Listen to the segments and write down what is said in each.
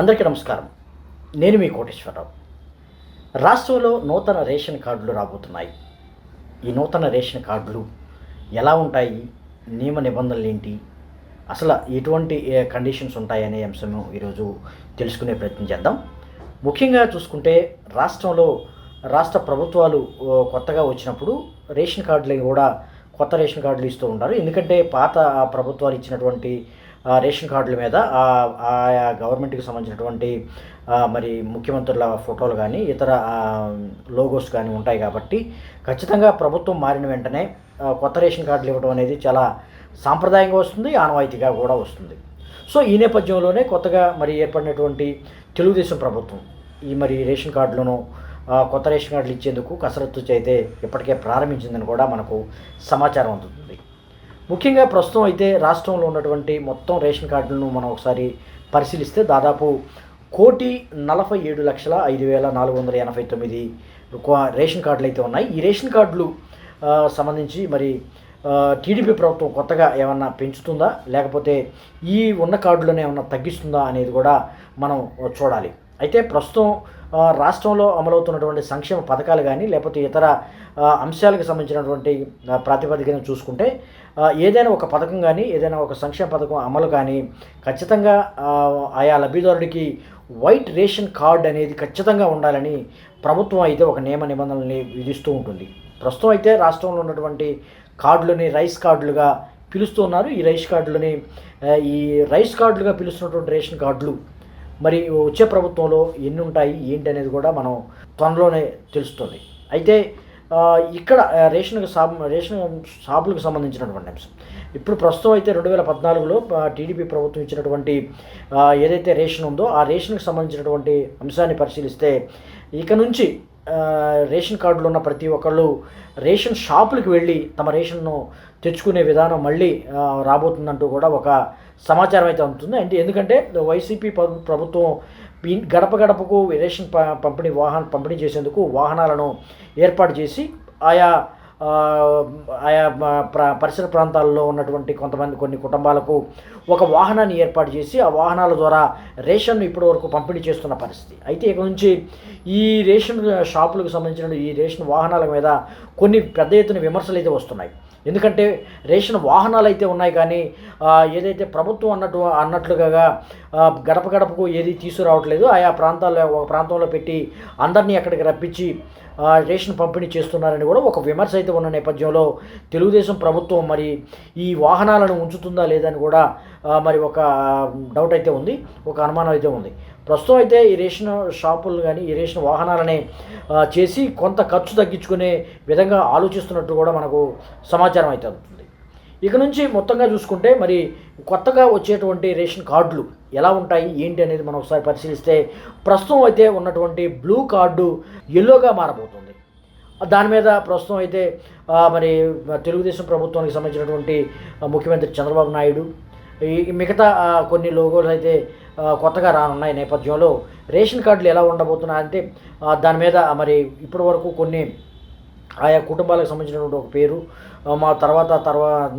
అందరికీ నమస్కారం. నేను మీ కోటేశ్వరరావు. రాష్ట్రంలో నూతన రేషన్ కార్డులు రాబోతున్నాయి. ఈ నూతన రేషన్ కార్డులు ఎలా ఉంటాయి? నియమ నిబంధనలు ఏంటి? అసలు ఎటువంటి కండిషన్స్ ఉంటాయనే అంశం ఈరోజు తెలుసుకునే ప్రయత్నం చేద్దాం. ముఖ్యంగా చూసుకుంటే రాష్ట్రంలో రాష్ట్ర ప్రభుత్వాలు కొత్తగా వచ్చినప్పుడు రేషన్ కార్డులు కూడా కొత్త రేషన్ కార్డులు ఇస్తూ ఉంటారు. ఎందుకంటే పాత ఆ ప్రభుత్వాలు ఇచ్చినటువంటి రేషన్ కార్డుల మీద ఆయా గవర్నమెంట్కి సంబంధించినటువంటి మరి ముఖ్యమంత్రుల ఫోటోలు కానీ ఇతర లోగోస్ కానీ ఉంటాయి కాబట్టి ఖచ్చితంగా ప్రభుత్వం మారిన వెంటనే కొత్త రేషన్ కార్డులు ఇవ్వడం అనేది చాలా సాంప్రదాయంగా వస్తుంది ఆనవాయితీగా కూడా వస్తుంది. సో ఈ నేపథ్యంలోనే కొత్తగా మరి ఏర్పడినటువంటి తెలుగుదేశం ప్రభుత్వం ఈ మరి రేషన్ కార్డులను కొత్త రేషన్ కార్డులు ఇచ్చేందుకు కసరత్తు అయితే ఇప్పటికే ప్రారంభించిందని కూడా మనకు సమాచారం అందుతుంది. ముఖ్యంగా ప్రస్తుతం అయితే రాష్ట్రంలో ఉన్నటువంటి మొత్తం రేషన్ కార్డులను మనం ఒకసారి పరిశీలిస్తే దాదాపు కోటి నలభై ఏడు లక్షల ఐదు వేల నాలుగు వందల ఎనభై తొమ్మిది రేషన్ కార్డులు అయితే ఉన్నాయి. ఈ రేషన్ కార్డులు సంబంధించి మరి టీడీపీ ప్రభుత్వం కొత్తగా ఏమన్నా పెంచుతుందా? లేకపోతే ఈ ఉన్న కార్డులను ఏమన్నా తగ్గిస్తుందా అనేది కూడా మనం చూడాలి. అయితే ప్రస్తుతం రాష్ట్రంలో అమలవుతున్నటువంటి సంక్షేమ పథకాలు కానీ లేకపోతే ఇతర అంశాలకు సంబంధించినటువంటి ప్రాతిపదికను ప్రాతిపదికన చూసుకుంటే ఏదైనా ఒక పథకం కానీ ఏదైనా ఒక సంక్షేమ పథకం అమలు కానీ ఖచ్చితంగా ఆయా లబ్ధిదారుడికి వైట్ రేషన్ కార్డ్ అనేది ఖచ్చితంగా ఉండాలని ప్రభుత్వం అయితే ఒక నియమ నిబంధనల్ని విధిస్తూ ఉంటుంది. ప్రస్తుతం అయితే రాష్ట్రంలో ఉన్నటువంటి కార్డులని రైస్ కార్డులుగా పిలుస్తున్నారు. ఈ రైస్ కార్డులని ఈ రైస్ కార్డులుగా పిలుస్తున్నటువంటి రేషన్ కార్డులు మరి వచ్చే ప్రభుత్వంలో ఎన్ని ఉంటాయి ఏంటి అనేది కూడా మనం త్వరలోనే తెలుస్తుంది. అయితే ఇక్కడ రేషన్ షాప్ రేషన్ షాపులకు సంబంధించినటువంటి అంశం. ఇప్పుడు ప్రస్తుతం అయితే రెండు వేల పద్నాలుగులో టీడీపీ ప్రభుత్వం ఇచ్చినటువంటి ఏదైతే రేషన్ ఉందో ఆ రేషన్కి సంబంధించినటువంటి అంశాన్ని పరిశీలిస్తే ఇక నుంచి రేషన్ కార్డులు ఉన్న ప్రతి ఒక్కళ్ళు రేషన్ షాపులకు వెళ్ళి తమ రేషన్ను తెచ్చుకునే విధానం మళ్ళీ రాబోతుందంటూ కూడా ఒక సమాచారం అయితే అందుతుంది. అంటే ఎందుకంటే వైసీపీ ప్రభుత్వం గడప గడపకు రేషన్ ప- పంపిణీ వాహన పంపిణీ చేసేందుకు వాహనాలను ఏర్పాటు చేసి ఆయా ఆయా పరిసర ప్రాంతాల్లో ఉన్నటువంటి కొంతమంది కొన్ని కుటుంబాలకు ఒక వాహనాన్ని ఏర్పాటు చేసి ఆ వాహనాల ద్వారా రేషన్ను ఇప్పటి వరకు పంపిణీ చేస్తున్న పరిస్థితి. అయితే ఇక నుంచి ఈ రేషన్ షాపులకు సంబంధించిన ఈ రేషన్ వాహనాల మీద కొన్ని పెద్ద ఎత్తున విమర్శలు అయితే వస్తున్నాయి. ఎందుకంటే రేషన్ వాహనాలు అయితే ఉన్నాయి కానీ ఏదైతే ప్రభుత్వం అన్నట్టు అన్నట్లుగా గడప గడపకు ఏది తీసుకురావట్లేదు ఆయా ప్రాంతాల్లో ఒక ప్రాంతంలో పెట్టి అందరినీ అక్కడికి రప్పించి రేషన్ పంపిణీ చేస్తున్నారని కూడా ఒక విమర్శ అయితే ఉన్న నేపథ్యంలో తెలుగుదేశం ప్రభుత్వం మరి ఈ వాహనాలను ఉంచుతుందా లేదని కూడా మరి ఒక డౌట్ అయితే ఉంది ఒక అనుమానం అయితే ఉంది. ప్రస్తుతం అయితే ఈ రేషన్ షాపులు కానీ ఈ రేషన్ వాహనాలనే చేసి కొంత ఖర్చు తగ్గించుకునే విధంగా ఆలోచిస్తున్నట్టు కూడా మనకు సమాచారం అవుతుంది ఇక నుంచి మొత్తంగా చూసుకుంటే మరి కొత్తగా వచ్చేటువంటి రేషన్ కార్డులు ఎలా ఉంటాయి ఏంటి అనేది మనం ఒకసారి పరిశీలిస్తే ప్రస్తుతం అయితే ఉన్నటువంటి బ్లూ కార్డు ఎల్లోగా మారబోతుంది. దాని మీద ప్రస్తుతం అయితే మరి తెలుగుదేశం ప్రభుత్వానికి సంబంధించినటువంటి ముఖ్యమంత్రి చంద్రబాబు నాయుడు ఈ మిగతా కొన్ని లోగోలు అయితే కొత్తగా రానున్నాయి నేపథ్యంలో. రేషన్ కార్డులు ఎలా ఉండబోతున్నాయంటే అంటే దాని మీద మరి ఇప్పటి వరకు కొన్ని ఆయా కుటుంబాలకు సంబంధించినటువంటి ఒక పేరు. మా తర్వాత తర్వాత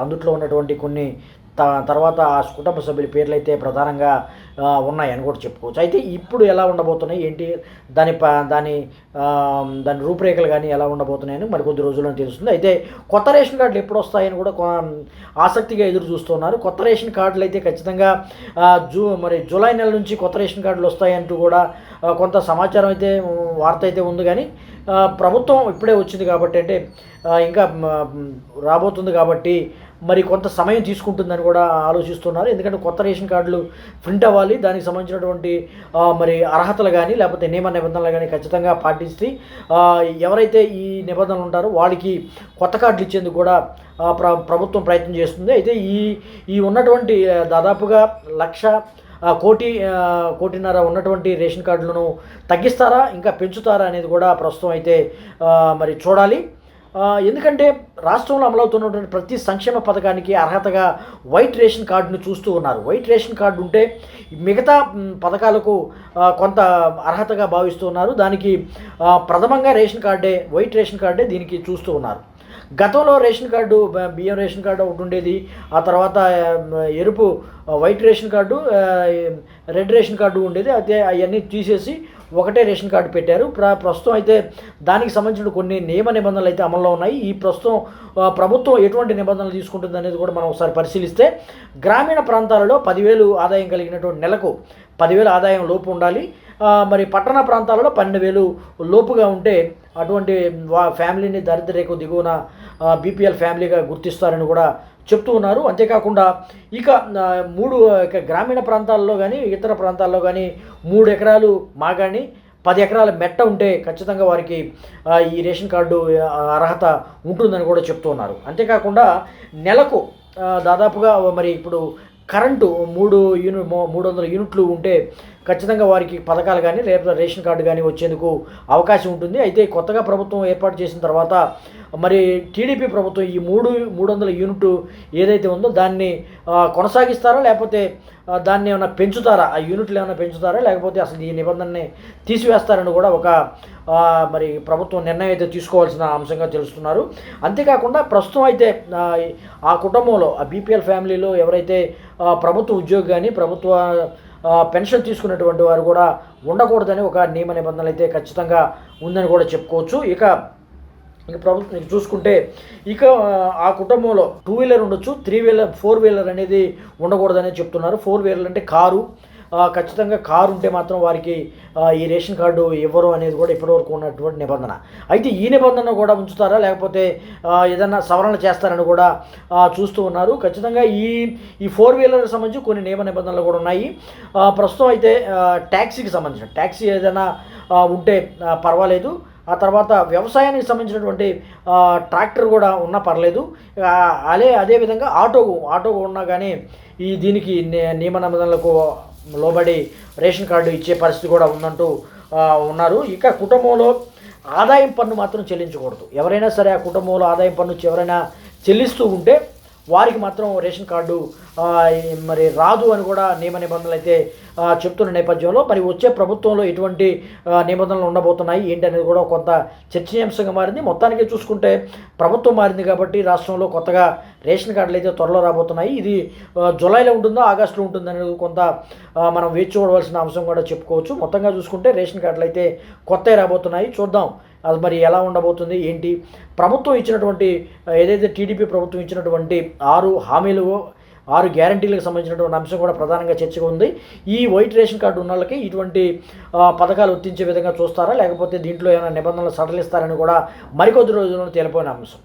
అందుట్లో ఉన్నటువంటి కొన్ని త- తర్వాత ఆ కుటుంబ సభ్యుల పేర్లు అయితే ప్రధానంగా ఉన్నాయని కూడా చెప్పుకోవచ్చు. అయితే ఇప్పుడు ఎలా ఉండబోతున్నాయి? ఏంటి? దాని ప దాని దాని రూపురేఖలు కానీ ఎలా ఉండబోతున్నాయని మరి కొద్ది రోజుల్లో తెలుస్తుంది. అయితే కొత్త రేషన్ కార్డులు ఎప్పుడు వస్తాయని కూడా ఆసక్తిగా ఎదురు చూస్తున్నారు. కొత్త రేషన్ కార్డులు అయితే ఖచ్చితంగా జూ మరి జూలై నెల నుంచి కొత్త రేషన్ కార్డులు వస్తాయంటూ కూడా కొంత సమాచారం అయితే వార్త అయితే ఉంది కానీ ప్రభుత్వం ఇప్పుడే వచ్చింది కాబట్టి అంటే ఇంకా రాబోతుంది కాబట్టి మరి కొంత సమయం తీసుకుంటుందని కూడా ఆలోచిస్తున్నారు. ఎందుకంటే కొత్త రేషన్ కార్డులు ప్రింట్ అవ్వాలి. దానికి సంబంధించినటువంటి మరి అర్హతలు కానీ లేకపోతే నియమ నిబంధనలు కానీ ఖచ్చితంగా పాటిస్తే ఎవరైతే ఈ నిబంధనలు ఉంటారో వాళ్ళకి కొత్త కార్డులు ఇచ్చేందుకు కూడా ప్ర ప్రభుత్వం ప్రయత్నం చేస్తుంది. అయితే ఈ ఈ ఉన్నటువంటి దాదాపుగా లక్ష కోటి కోటిన్నర ఉన్నటువంటి రేషన్ కార్డులను తగ్గిస్తారా ఇంకా పెంచుతారా అనేది కూడా ప్రస్తుతం అయితే మరి చూడాలి. ఎందుకంటే రాష్ట్రంలో అమలవుతున్నటువంటి ప్రతి సంక్షేమ పథకానికి అర్హతగా వైట్ రేషన్ కార్డును చూస్తూ ఉన్నారు. వైట్ రేషన్ కార్డు ఉంటే మిగతా పథకాలకు కొంత అర్హతగా భావిస్తున్నారు దానికి ప్రథమంగా రేషన్ కార్డే వైట్ రేషన్ కార్డే దీనికి చూస్తూ ఉన్నారు. గతంలో రేషన్ కార్డు బియ్యం రేషన్ కార్డు ఒకటి ఉండేది. ఆ తర్వాత ఎరుపు white ration card red ration card ఉండేది. అయితే అవన్నీ తీసేసి ఒకటే రేషన్ కార్డు పెట్టారు. ప్ర ప్రస్తుతం అయితే దానికి సంబంధించిన కొన్ని నియమ నిబంధనలు అయితే అమల్లో ఉన్నాయి. ఈ ప్రస్తుతం ప్రభుత్వం ఎటువంటి నిబంధనలు తీసుకుంటుంది అనేది కూడా మనం ఒకసారి పరిశీలిస్తే గ్రామీణ ప్రాంతాలలో పదివేలు ఆదాయం కలిగినటువంటి నెలకు పదివేలు ఆదాయం లోపు ఉండాలి. మరి పట్టణ ప్రాంతాలలో పన్నెండు వేలు లోపుగా ఉంటే అటువంటి వా ఫ్యామిలీని దరిద్రరేఖ దిగువన బీపీఎల్ ఫ్యామిలీగా గుర్తిస్తారని కూడా చెప్తూ ఉన్నారు. అంతేకాకుండా ఇక మూడు ఇక గ్రామీణ ప్రాంతాల్లో కానీ ఇతర ప్రాంతాల్లో కానీ మూడు ఎకరాలు మాగాని పది ఎకరాల మెట్ట ఉంటే ఖచ్చితంగా వారికి ఈ రేషన్ కార్డు అర్హత ఉంటుందని కూడా చెప్తూ ఉన్నారు. అంతేకాకుండా నెలకు దాదాపుగా మరి ఇప్పుడు కరెంటు మూడు యూనిట్ మూడు వందల యూనిట్లు ఉంటే ఖచ్చితంగా వారికి పథకాలు కానీ లేకపోతే రేషన్ కార్డు కానీ వచ్చేందుకు అవకాశం ఉంటుంది. అయితే కొత్తగా ప్రభుత్వం ఏర్పాటు చేసిన తర్వాత మరి టీడీపీ ప్రభుత్వం ఈ మూడు మూడు వందల యూనిట్ ఏదైతే ఉందో దాన్ని కొనసాగిస్తారా? లేకపోతే దాన్ని ఏమైనా పెంచుతారా? ఆ యూనిట్లు ఏమైనా పెంచుతారా? లేకపోతే అసలు ఈ నిబంధనని తీసివేస్తారని కూడా ఒక మరి ప్రభుత్వం నిర్ణయం అయితే తీసుకోవాల్సిన అంశంగా తెలుస్తున్నారు. అంతేకాకుండా ప్రస్తుతం అయితే ఆ, కుటుంబంలో ఆ బీపీఎల్ ఫ్యామిలీలో ఎవరైతే ప్రభుత్వ ఉద్యోగి కానీ ప్రభుత్వ పెన్షన్ తీసుకున్నటువంటి వారు కూడా ఉండకూడదని ఒక నియమ నిబంధనలు అయితే ఖచ్చితంగా ఉందని కూడా చెప్పుకోవచ్చు. ఇక ఇక ప్రభుత్వం చూసుకుంటే ఇక ఆ, కుటుంబంలో టూ వీలర్ ఉండొచ్చు త్రీ వీలర్ ఫోర్ వీలర్ అనేది ఉండకూడదని చెప్తున్నారు. ఫోర్ వీలర్ అంటే కారు ఖచ్చితంగా కారు ఉంటే మాత్రం వారికి ఈ రేషన్ కార్డు ఇవ్వరు అనేది కూడా ఇప్పటివరకు ఉన్నటువంటి నిబంధన. అయితే ఈ నిబంధన కూడా ఉంచుతారా? లేకపోతే ఏదన్నా సవరణ చేస్తారని కూడా చూస్తూ ఉన్నారు. ఖచ్చితంగా ఈ ఈ ఫోర్ వీలర్కి సంబంధించి కొన్ని నియమ నిబంధనలు కూడా ఉన్నాయి. ప్రస్తుతం అయితే ట్యాక్సీకి సంబంధించిన ట్యాక్సీ ఏదైనా ఉంటే పర్వాలేదు. ఆ తర్వాత వ్యవసాయానికి సంబంధించినటువంటి ట్రాక్టర్ కూడా ఉన్నా పర్లేదు. ఆ, అదే అదేవిధంగా ఆటో ఆటో ఉన్నా కానీ ఈ దీనికి నియమ నిబంధనలకు లోబడి రేషన్ కార్డు ఇచ్చే పరిస్థితి కూడా ఉందంటూ ఉన్నారు. ఇక కుటుంబంలో ఆదాయం పన్ను మాత్రం చెల్లించకూడదు. ఎవరైనా సరే ఆ కుటుంబంలో ఆదాయం పన్ను ఎవరైనా చెల్లిస్తూ ఉంటే వారికి మాత్రం రేషన్ కార్డు మరి రాదు అని కూడా నియమ నిబంధనలు అయితే చెప్తున్న నేపథ్యంలో మరి వచ్చే ప్రభుత్వంలో ఎటువంటి నిబంధనలు ఉండబోతున్నాయి ఏంటి అనేది కూడా కొంత చర్చనీయాంశంగా మారింది. మొత్తానికి చూసుకుంటే ప్రభుత్వం మారింది కాబట్టి రాష్ట్రంలో కొత్తగా రేషన్ కార్డులు అయితే త్వరలో రాబోతున్నాయి. ఇది జులైలో జూలైలో ఉంటుందో ఆగస్టులో ఉంటుందో అనేది కొంత మనం వేచి చూడవలసిన అంశం కూడా చెప్పుకోవచ్చు. మొత్తంగా చూసుకుంటే రేషన్ కార్డులు అయితే కొత్తవి రాబోతున్నాయి. చూద్దాం. అది మరి ఎలా ఉండబోతుంది ఏంటి? ప్రభుత్వం ఇచ్చినటువంటి ఏదైతే టీడీపీ ప్రభుత్వం ఇచ్చినటువంటి ఆరు హామీలు ఆరు గ్యారంటీలకు సంబంధించినటువంటి అంశం కూడా ప్రధానంగా చర్చగా ఉంది. ఈ వైట్ రేషన్ కార్డు ఉన్న వాళ్ళకి ఇటువంటి పథకాలు వర్తించే విధంగా చూస్తారా? లేకపోతే దీంట్లో ఏమైనా నిబంధనలు సడలిస్తారని కూడా మరికొద్ది రోజుల్లో తేలిపోయిన అంశం.